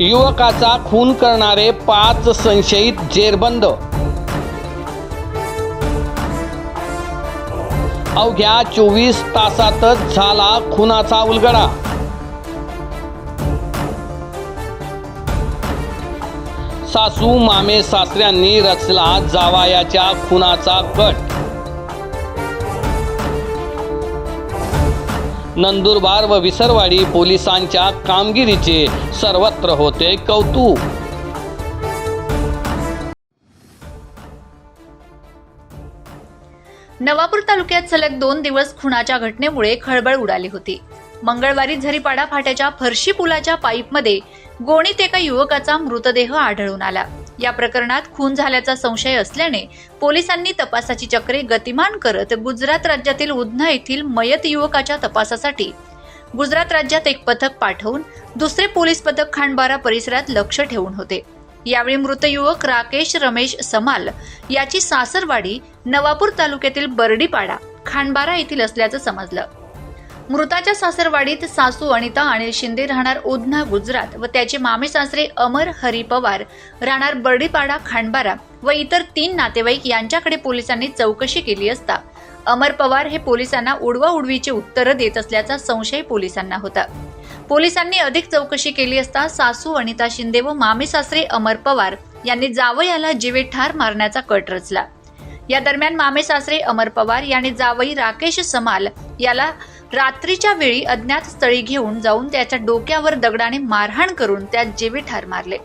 युवकाचा खून करणारे पाच संशयित जेरबंद. अवघ्या चोवीस तासातच झाला खुनाचा उलगडा. सासू मामे सासऱ्यांनी रचला जावायाच्या खुनाचा कट. नंदुरबार व विसरवाडी पोलिसांच्या कामगिरीचे सर्वत्र होते कौतुक. नवापूर तालुक्यात सलग दोन दिवस खुनाच्या घटनेमुळे खळबळ उडाली होती. मंगळवारी झरीपाडा फाट्याच्या फरशी पुलाच्या पाईपमध्ये गोणीत एका युवकाचा मृतदेह आढळून आला. या प्रकरणात खून झाल्याचा संशय असल्याने पोलिसांनी तपासाची चक्रे गतिमान करत गुजरात राज्यातील उधना येथील मयत युवकाच्या तपासासाठी गुजरात राज्यात एक पथक पाठवून दुसरे पोलीस पथक खांडबारा परिसरात लक्ष ठेवून होते. यावेळी मृत युवक राकेश रमेश समाल याची सासरवाडी नवापूर तालुक्यातील बर्डीपाडा खांडबारा येथील असल्याचं समजलं. मृताच्या सासरवाडीत सासू अनिता अनिल शिंदे राहणार उधना गुजरात व त्याचे मामे सासरे अमर हरी पवार राहणार बर्डीपाडा खांडबारा व इतर तीन नातेवाईक यांच्याकडे पोलिसांनी चौकशी केली असता. अमर पवार हे पोलिसांना उडवा उडवीचे उत्तरं देत असल्याचा संशय पोलिसांना होता. पोलिसांनी अधिक चौकशी केली असता सासू अनिता शिंदे व मामे सासरे अमर पवार यांनी जावयाला जीवे ठार मारण्याचा कट रचला. या दरम्यान मामे सासरे अमर पवार यांनी जावई राकेश समाल याला रात्रीच्या वेळी अज्ञात स्थळी घेऊन जाऊन त्याच्या डोक्यावर दगडाने मारहाण करून त्यात जीवे ठार मारले.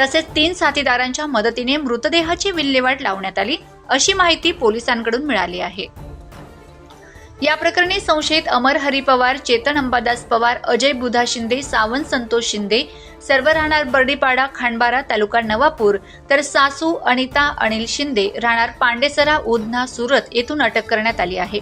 तसेच तीन साथीदारांच्या मदतीने मृतदेहाची विल्हेवाट लावण्यात आली अशी माहिती पोलिसांकडून मिळाली आहे. या प्रकरणी संशयित अमर हरी पवार चेतन अंबादास पवार अजय बुधा शिंदे सावंत संतोष शिंदे सर्व राहणार बर्डीपाडा खांडबारा तालुका नवापूर तर सासू अनिता अनिल शिंदे राहणार पांडेसरा उधना सुरत येथून अटक करण्यात आली आहे.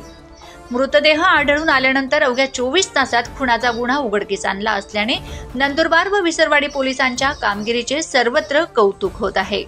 मृतदेह आढळून आल्यानंतर अवघ्या चोवीस तासात खुनाचा गुन्हा उघडकीस आणला असल्याने नंदुरबार व विसरवाडी पोलिसांच्या कामगिरीचे सर्वत्र कौतुक होत आहे.